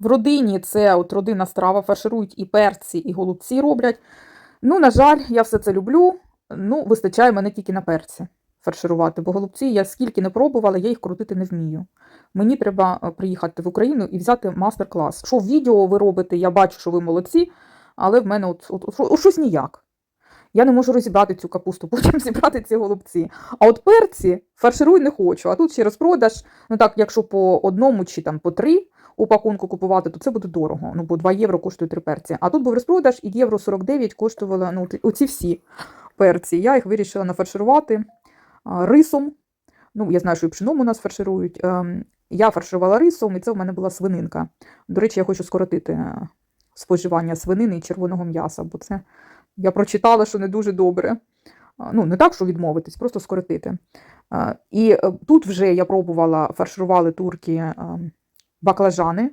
В родині це от родинна страва, фарширують і перці, і голубці роблять. Ну, на жаль, я все це люблю. Ну, вистачає мене тільки на перці фарширувати, бо голубці я скільки не пробувала, я їх крутити не вмію. Мені треба е, приїхати в Україну і взяти мастер-клас. Що відео ви робите, я бачу, що ви молодці, але в мене от, от, от, от щось ніяк. Я не можу розібрати цю капусту, потім зібрати ці голубці. А от перці фаршируй не хочу. А тут ще розпродаж. Ну так, якщо по одному чи там по три у пакунку купувати, то це буде дорого. Ну, бо 2 євро коштує три перці. А тут був розпродаж і євро 49 коштували ну, оці всі перці. Я їх вирішила нафарширувати рисом. Ну, я знаю, що і пшеном у нас фарширують. Ем, Я фарширувала рисом, і це в мене була свининка. До речі, я хочу скоротити е, споживання свинини і червоного м'яса, бо це я прочитала, що не дуже добре. Ну, не так, що відмовитись, просто скоротити. І е, тут вже я пробувала, фарширували турки е, баклажани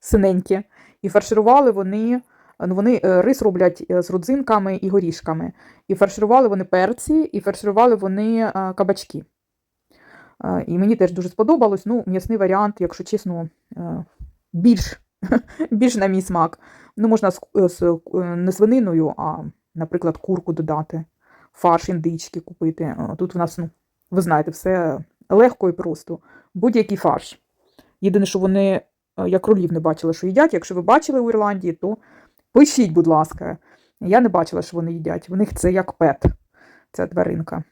синенькі, і фарширували вони. Ну, вони е, рис роблять е, з родзинками і горішками. І фарширували вони перці, і фарширували вони е, кабачки. Е, І мені теж дуже сподобалось. Ну, м'ясний варіант, якщо чесно, е, більш, більш на мій смак. Ну, можна з, е, е, не свининою, а, наприклад, курку додати, фарш індички купити. Е, Тут у нас, ну, ви знаєте, все легко і просто. Будь-який фарш. Єдине, що вони, я кролів не бачила, що їдять. Якщо ви бачили у Ірландії, то пишіть, будь ласка. Я не бачила, що вони їдять. В них це як пет, ця тваринка.